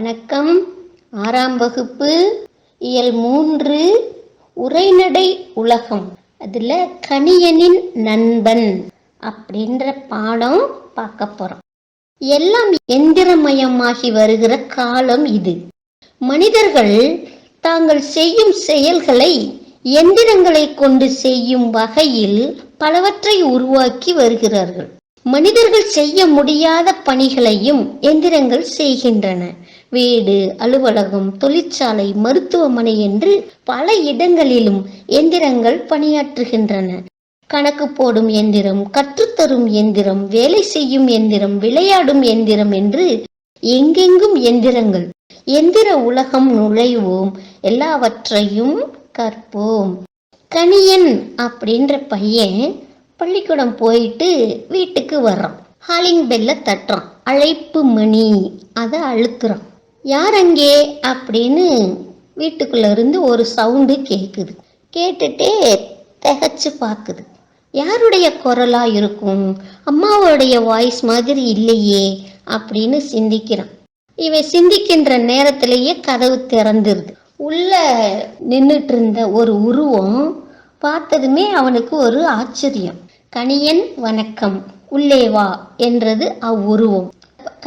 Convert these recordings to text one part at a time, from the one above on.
வணக்கம். ஆறாம் வகுப்பு இயல் மூன்று உரைநடை உலகம். அதில் கணியனின் நண்பன் அப்படின்ற பாடம் பார்க்க போகிறோம் எல்லாம் எந்திரமயமாகி வருகிற காலம் இது. மனிதர்கள் தாங்கள் செய்யும் செயல்களை எந்திரங்களை கொண்டு செய்யும் வகையில் பலவற்றை உருவாக்கி வருகிறார்கள். மனிதர்கள் செய்ய முடியாத பணிகளையும் எந்திரங்கள் செய்கின்றன. வீடு அலுவலகம் தொழிற்சாலை மருத்துவமனை என்று பல இடங்களிலும் எந்திரங்கள் பணியாற்றுகின்றன. கணக்கு போடும் எந்திரம் கற்றுத்தரும் எந்திரம் வேலை செய்யும் எந்திரம் விளையாடும் எந்திரம் என்று எங்கெங்கும் எந்திரங்கள். எந்திர உலகம் நுழைவோம் எல்லாவற்றையும் கற்போம். கணியன் அப்படின்ற பையன் பள்ளிக்கூடம் போயிட்டு வீட்டுக்கு வர்றான். ஹாலிங் பெல்ல தட்டுறான். அழைப்பு மணி அதை அழுத்துறான். யார் அங்கே? அப்படின்னு வீட்டுக்குள்ள இருந்து ஒரு சவுண்டு கேட்குது கேட்டுட்டே திகச்சு பார்க்குது யாருடைய குரலா இருக்கும்? அம்மாவோடைய வாய்ஸ் மாதிரி இல்லையே அப்படின்னு சிந்திக்கிறான். இவன் சிந்திக்கின்ற நேரத்திலேயே கதவு திறந்துருது. உள்ள நின்றுட்டு இருந்த ஒரு உருவம் பார்த்ததுமே அவனுக்கு ஒரு ஆச்சரியம். கணியன் வணக்கம். உள்ளே வா என்றது அவ்வுருவம்.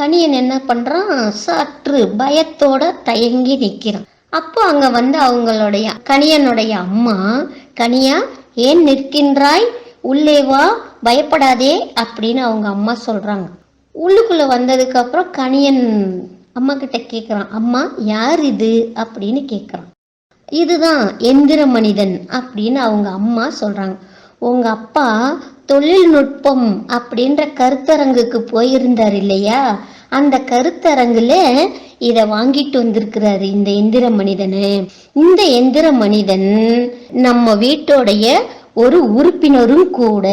கணியன் என்ன பண்றான்? சற்று பயத்தோட தயங்கி நிற்கிறான் அப்போ அங்க வந்து அவங்களுடைய கணியனுடைய அம்மா கனியா ஏன் நிற்கின்றாய்? உள்ளே வா பயப்படாதே அப்படின்னு அவங்க அம்மா சொல்றாங்க. உள்ளுக்குள்ள வந்ததுக்கு அப்புறம் கணியன் அம்மா கிட்ட கேட்குறான் அம்மா யார் இது? அப்படின்னு கேட்குறான் இதுதான் எந்திர மனிதன் அப்படின்னு அவங்க அம்மா சொல்றாங்க. உங்க அப்பா தொழில்நுட்பம் அப்படின்ற கருத்தரங்குக்கு போயிருந்தார் இல்லையா? அந்த கருத்தரங்குல இதை வாங்கிட்டு வந்திருக்கிறாரு இந்த எந்திர மனிதனு. இந்த எந்திர மனிதன் நம்ம வீட்டோடைய ஒரு உறுப்பினரும் கூட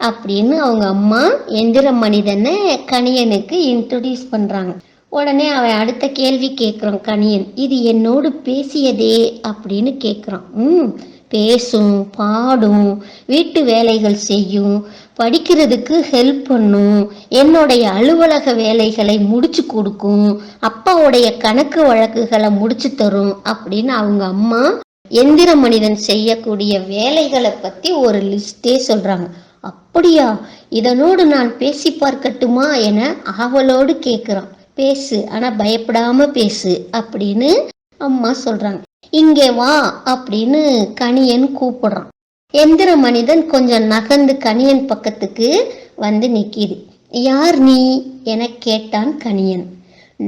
அப்படின்னு அவங்க அம்மா எந்திர மனிதனை கணியனுக்கு இன்ட்ரடியூஸ் பண்றாங்க. உடனே அவன் அடுத்த கேள்வி கேட்குறான் கணியன் இது என்னோடு பேசியதே? அப்படின்னு கேட்குறான். ம் பேசும் பாடும் வீட்டு வேலைகள் செய்யும் படிக்கிறதுக்கு ஹெல்ப் பண்ணும் என்னுடைய அலுவலக வேலைகளை முடிச்சு கொடுக்கும் அப்பாவுடைய கணக்கு வழக்குகளை முடிச்சு தரும் அப்படின்னு அவங்க அம்மா எந்திர மனிதன் செய்யக்கூடிய வேலைகளை பத்தி ஒரு லிஸ்டே சொல்றாங்க. அப்படியா? இதனோடு நான் பேசி பார்க்கட்டுமா என ஆவலோடு கேட்குறான் பேசு ஆனா பயப்படாம பேசு அப்படின்னு அம்மா சொல்றாங்க. இங்கே வா அப்படின்னு கணியன் கூப்பிடுறான். எந்திர மனிதன் கொஞ்சம் நகர்ந்து கணியன் பக்கத்துக்கு வந்து நிக்கிது. யார் நீ என கேட்டான் கணியன்.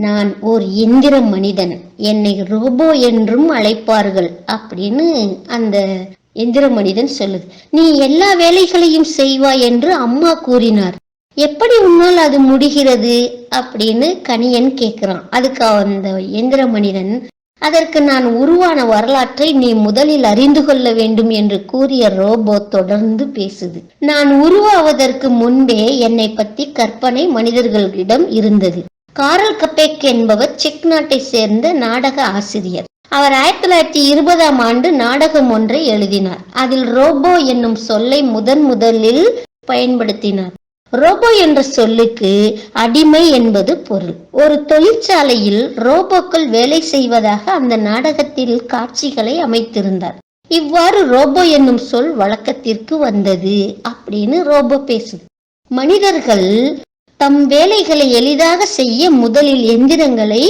நான் ஓர் எந்திர மனிதன். என்னை ரோபோ என்றும் அழைப்பார்கள் அப்படின்னு அந்த எந்திர மனிதன் சொல்லுது. நீ எல்லா வேலைகளையும் செய்வாய் என்று அம்மா கூறினார். எப்படி உன்னால் அது முடிகிறது அப்படின்னு கணியன் கேக்குறான். அதுக்கு அந்த எந்திர மனிதன் அதற்கு நான் உருவான வரலாற்றை நீ முதலில் அறிந்து கொள்ள வேண்டும் என்று கூறிய ரோபோ தொடர்ந்து பேசுது. நான் உருவாவதற்கு முன்பே என்னை பத்தி கற்பனை மனிதர்களிடம் இருந்தது. காரல் கப்பேக் என்பவர் செக் நாட்டை சேர்ந்த நாடக ஆசிரியர். அவர் ஆயிரத்தி தொள்ளாயிரத்தி இருபதாம் ஆண்டு நாடகம் ஒன்றை எழுதினார். அதில் ரோபோ என்னும் சொல்லை முதன் முதலில் பயன்படுத்தினார். ரோபோ என்ற சொல்லுக்கு அடிமை என்பது பொருள். ஒரு தொழிற்சாலையில் ரோபோக்கள் வேலை செய்வதாக அந்த நாடகத்தில் காட்சிகளை அமைத்திருந்தார். இவ்வாறு ரோபோ என்னும் சொல் வழக்கத்திற்கு வந்தது அப்படின்னு ரோபோ பேசுது. மனிதர்கள் தம் வேலைகளை எளிதாக செய்ய முதலில் எந்திரங்களை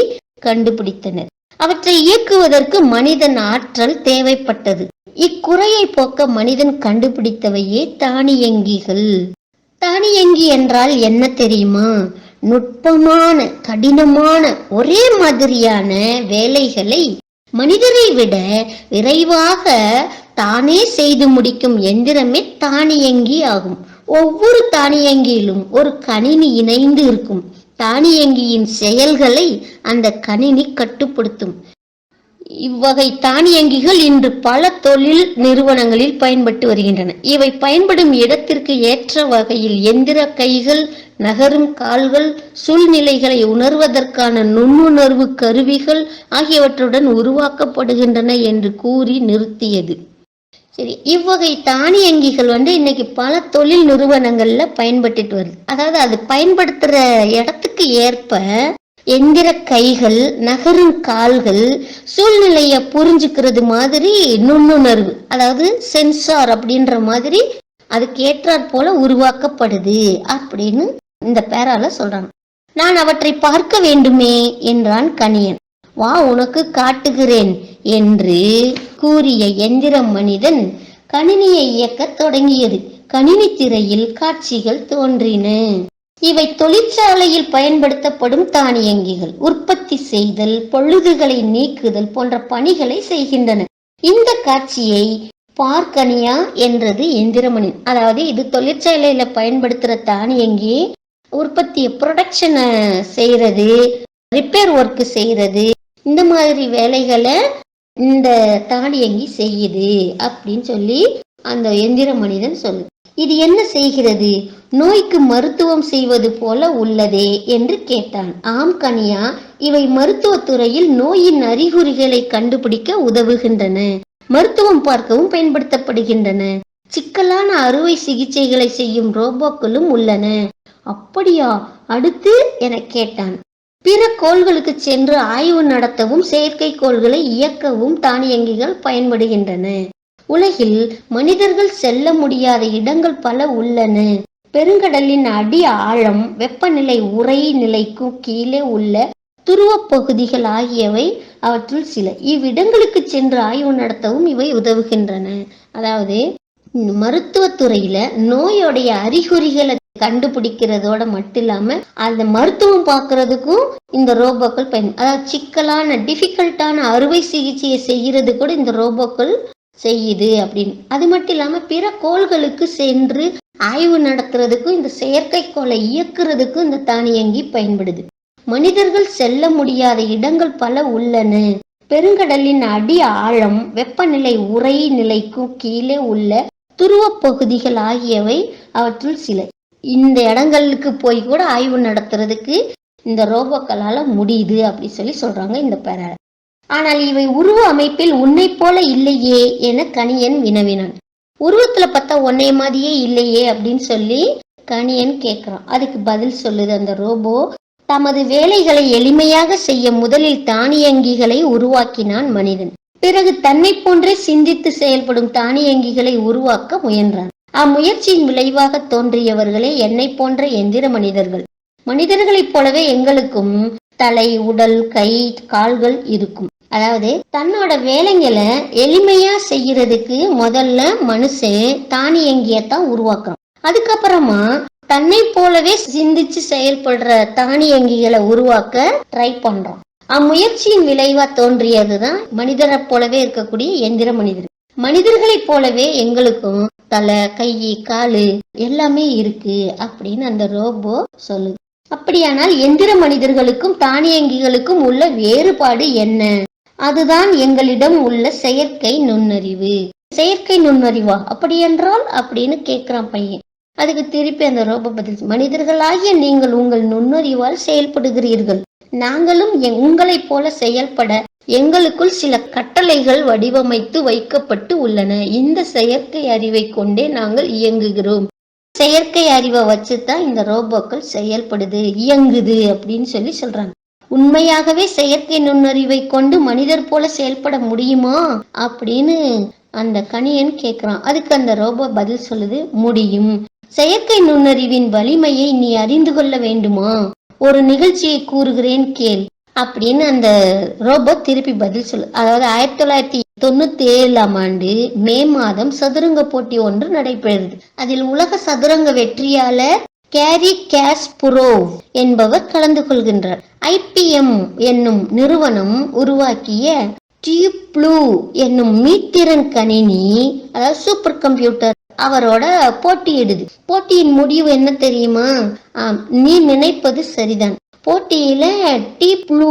கண்டுபிடித்தனர். அவற்றை இயக்குவதற்கு மனிதன் ஆற்றல் தேவைப்பட்டது. இக்குறையை போக்க மனிதன் கண்டுபிடித்தவையே தானியங்கிகள். தானியங்கி என்றால் என்ன தெரியுமா? நுட்பமான கடினமான ஒரே மாதிரியான வேலைகளை மனிதரை விட விரைவாக தானே செய்து முடிக்கும் எந்திரமே தானியங்கி ஆகும். ஒவ்வொரு தானியங்கியிலும் ஒரு கணினி இணைந்து இருக்கும். தானியங்கியின் செயல்களை அந்த கணினி கட்டுப்படுத்தும். இவ்வகை தானியங்கிகள் இன்று பல தொழில் நிறுவனங்களில் பயன்பட்டு வருகின்றன. இவை பயன்படும் இடத்திற்கு ஏற்ற வகையில் எந்திர கைகள் நகரும் கால்கள் சூழ்நிலைகளை உணர்வதற்கான நுண்ணுணர்வு கருவிகள் ஆகியவற்றுடன் உருவாக்கப்படுகின்றன என்று கூறி நிறுத்தியது. சரி இவ்வகை தானியங்கிகள் வந்து இன்னைக்கு பல தொழில் நிறுவனங்களில் பயன்பட்டுட்டு வருது. அதாவது அது பயன்படுத்துகிற இடத்துக்கு ஏற்ப எந்திர கைகள் நகரும் கால்கள் சூழ்நிலைய புரிஞ்சுக்கிறது மாதிரி நுண்ணுணர்வு அதாவது சென்சார் அப்படின்ற மாதிரி அதுக்கேற்றாற் போல உருவாக்கப்படுது அப்படின்னு இந்த பேரால சொல்றாங்க. நான் அவற்றை பார்க்க வேண்டுமே என்றான் கணியன். வா உனக்கு காட்டுகிறேன் என்று கூறிய எந்திர மனிதன் கணினியை இயக்கத் தொடங்கியது. கணினி திரையில் காட்சிகள் தோன்றின. இவை தொழிற்சாலையில் பயன்படுத்தப்படும் தானியங்கிகள். உற்பத்தி செய்தல் பொழுதுகளை நீக்குதல் போன்ற பணிகளை செய்கின்றன. இந்த காட்சியை பார்க்கனியா என்றது எந்திரமணி அதாவது இது தொழிற்சாலையில பயன்படுத்துற தானியங்கி உற்பத்தியை ப்ரொடக்ஷனை செய்யறது ரிப்பேர் ஒர்க் செய்யறது இந்த மாதிரி வேலைகளை இந்த தானியங்கி செய்யுது அப்படின்னு சொல்லி அந்த எந்திர மனிதன் சொல்லு இது என்ன செய்கிறது? நோய்க்கு மருத்துவம் செய்வது போல உள்ளதே என்று கேட்டான். ஆம் கனியா இவை மருத்துவத்துறையில் நோயின் அறிகுறிகளை கண்டுபிடிக்க உதவுகின்றன. மருத்துவம் பார்க்கவும் பயன்படுத்தப்படுகின்றன. சிக்கலான அறுவை சிகிச்சைகளை செய்யும் ரோபோக்களும் உள்ளன. அப்படியா? அடுத்து? என கேட்டான். பிற கோள்களுக்கு சென்று ஆய்வு நடத்தவும் செயற்கை கோள்களை இயக்கவும் தானியங்கிகள் பயன்படுகின்றன. உலகில் மனிதர்கள் செல்ல முடியாத இடங்கள் பல உள்ளன. பெருங்கடலின் அடி ஆழம் வெப்பநிலை உரை நிலைக்கும் கீழே உள்ள துருவப் பகுதிகள் ஆகியவை அவற்றுள் சில. இவ்விடங்களுக்கு சென்று ஆய்வு நடத்தவும் இவை உதவுகின்றன. அதாவது மருத்துவத்துறையில நோயோடைய அறிகுறிகளை கண்டுபிடிக்கிறதோட மட்டும் இல்லாம அந்த மருத்துவம் பார்க்கறதுக்கும் இந்த ரோபோக்கள் பயன் அதாவது சிக்கலான டிஃபிகல்ட்டான அறுவை சிகிச்சையை செய்யறது கூட இந்த ரோபோக்கள் செய்யுது அப்படின்னு. அது மட்டும் இல்லாம பிற கோள்களுக்கு சென்று ஆய்வு நடத்துறதுக்கும் இந்த செயற்கைக்கோளை இயக்குறதுக்கும் இந்த தானியங்கி பயன்படுது. மனிதர்கள் செல்ல முடியாத இடங்கள் பல உள்ளன. பெருங்கடலின் அடி ஆழம் வெப்பநிலை உரை நிலைக்கும் கீழே உள்ள துருவப் பகுதிகள் ஆகியவை அவற்றுள் சில. இந்த இடங்களுக்கு போய் கூட ஆய்வு நடத்துறதுக்கு இந்த ரோபோக்களால முடியுது அப்படி சொல்லி சொல்றாங்க இந்த பேரால. ஆனால் இவை உருவ அமைப்பில் உன்னை போல இல்லையே என கணியன் வினவினான். உருவத்துல பார்த்தா உன்னை மாதிரியே இல்லையே அப்படின்னு சொல்லி கணியன் கேட்கிறான். அதுக்கு பதில் சொல்லுது அந்த ரோபோ. தமது வேலைகளை எளிமையாக செய்ய முதலில் தானியங்கிகளை உருவாக்கினான் மனிதன். பிறகு தன்னை போன்றே சிந்தித்து செயல்படும் தானியங்கிகளை உருவாக்க முயன்றான். அம்முயற்சியின் விளைவாக தோன்றியவர்களே என்னை போன்ற எந்திர மனிதர்கள். மனிதர்களைப் போலவே எங்களுக்கும் தலை உடல் கை கால்கள் இருக்கும். அதாவது தன்னோட வேலைங்களை எளிமையா செய்யறதுக்கு முதல்ல மனுஷன் தானியங்கியத்தான் உருவாக்குறான். அதுக்கப்புறமா தன்னை போலவே சிந்திச்சு செயல்படுற தானியங்கிகளை உருவாக்க ட்ரை பண்றோம் அம்முயற்சியின் விளைவா தோன்றியதுதான் மனிதரை போலவே இருக்கக்கூடிய எந்திர மனிதர் மனிதர்களைப் போலவே எங்களுக்கும் தலை கை காலு எல்லாமே இருக்கு அப்படின்னு அந்த ரோபோ சொல்லுது. அப்படியானால் எந்திர மனிதர்களுக்கும் தானியங்கிகளுக்கும் உள்ள வேறுபாடு என்ன? அதுதான் எங்களிடம் உள்ள செயற்கை நுண்ணறிவு. செயற்கை நுண்ணறிவா? அப்படி என்றால் அப்படின்னு கேக்குறான் பையன். அதுக்கு திருப்பி அந்த ரோபோ பதில் மனிதர்களாகிய நீங்கள் உங்கள் நுண்ணறிவால் செயல்படுகிறீர்கள். நாங்களும் எ- உங்களைப் போல செயல்பட எங்களுக்குள் சில கட்டளைகள் வடிவமைத்து வைக்கப்பட்டு உள்ளன. இந்த செயற்கை அறிவை கொண்டே நாங்கள் இயங்குகிறோம். செயற்கை அறிவை வச்சுதான் இந்த ரோபோக்கள் செயல்படுது இயங்குது அப்படின்னு சொல்லி சொல்றாங்க. உண்மையாகவே செயற்கை நுண்ணறிவை கொண்டு மனிதர் போல செயல்பட முடியுமா அப்படின்னு அந்த கணியன் கேக்குறான். அதுக்கு அந்த ரோபோ பதில் சொல்லுது முடியும். செயற்கை நுண்ணறிவின் வலிமையை நீ அறிந்து கொள்ள வேண்டுமா? ஒரு நிகழ்ச்சியை கூறுகிறேன் கேள். அப்படின்னு அந்த ரோபோ திருப்பி பதில் சொல்லு அதாவது ஆயிரத்தி தொள்ளாயிரத்தி தொண்ணூத்தி ஏழாம் ஆண்டு மே மாதம் சதுரங்க போட்டி ஒன்று நடைபெறுது. அதில் உலக சதுரங்க வெற்றியாளர் கேரி கேஸ்புரோவ் என்பவர் கலந்து கொள்கின்றார். ஐபிஎம் என்னும் நிறுவனம் உருவாக்கிய டியூப்ளூ ப்ளூ என்னும் மீத்திறன் கணினி அதாவது சூப்பர் கம்ப்யூட்டர் அவரோட போட்டியிடுது. போட்டியின் முடிவு என்ன தெரியுமா? நீ நினைப்பது சரிதான். போட்டியில டி ப்ளூ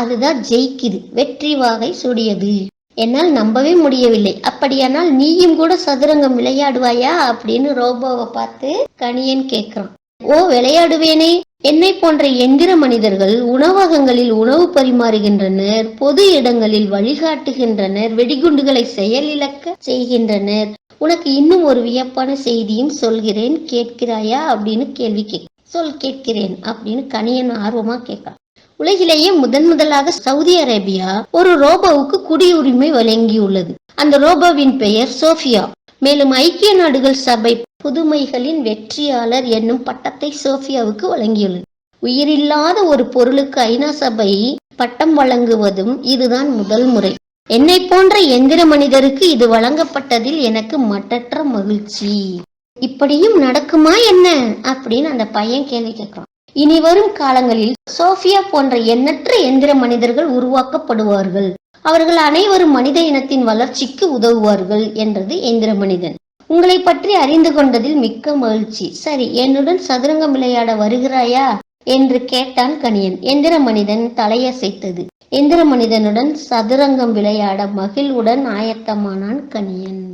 அதுதான் ஜெயிக்குது. வெற்றி வாகை சுடியது. என்னால் நம்பவே முடியவில்லை. அப்படியானால் நீயும் கூட சதுரங்கம் விளையாடுவாயா? அப்படின்னு ரோபோவை பார்த்து கணியன் கேட்கிறான். ஓ விளையாடுவேனே. என்னை போன்ற எந்திர மனிதர்கள் உணவகங்களில் உணவு பரிமாறுகின்றனர் பொது இடங்களில் வழிகாட்டுகின்றனர் வெடிகுண்டுகளை செயலிழக்க செய்கின்றனர். உனக்கு இன்னும் ஒரு வியப்பான செய்தியும் சொல்கிறேன். கேட்கிறாயா? அப்படின்னு கேள்வி கேட்க சொல் கேட்கிறேன் அப்படின்னு கணியன் ஆர்வமா கேட்கிறான். உலகிலேயே முதன் முதலாக சவுதி அரேபியா ஒரு ரோபோவுக்கு குடியுரிமை வழங்கியுள்ளது. அந்த ரோபோவின் பெயர் சோஃபியா. மேலும் ஐக்கிய நாடுகள் சபை புதுமைகளின் வெற்றியாளர் என்னும் பட்டத்தை சோஃபியாவுக்கு வழங்கியுள்ளது. உயிரில்லாத ஒரு பொருளுக்கு ஐநா சபை பட்டம் வழங்குவதும் இதுதான் முதல் முறை. என்னை போன்ற எந்திர மனிதருக்கு இது வழங்கப்பட்டதில் எனக்கு மட்டற்ற மகிழ்ச்சி. இப்படியும் நடக்குமா என்ன? அப்படின்னு அந்த பையன் கேள்வி கேட்கிறான். இனி வரும் காலங்களில் சோஃபியா போன்ற எண்ணற்ற எந்திர மனிதர்கள் உருவாக்கப்படுவார்கள். அவர்கள் அனைவரும் மனித இனத்தின் வளர்ச்சிக்கு உதவுவார்கள் என்றது எந்திர மனிதன். உங்களை பற்றி அறிந்து கொண்டதில் மிக்க மகிழ்ச்சி. சரி என்னுடன் சதுரங்கம் விளையாட வருகிறாயா? என்று கேட்டான் கணியன். எந்திர மனிதன் தலையசைத்தது. எந்திர மனிதனுடன் சதுரங்கம் விளையாட மகிழ்வுடன் ஆயத்தமானான் கணியன்.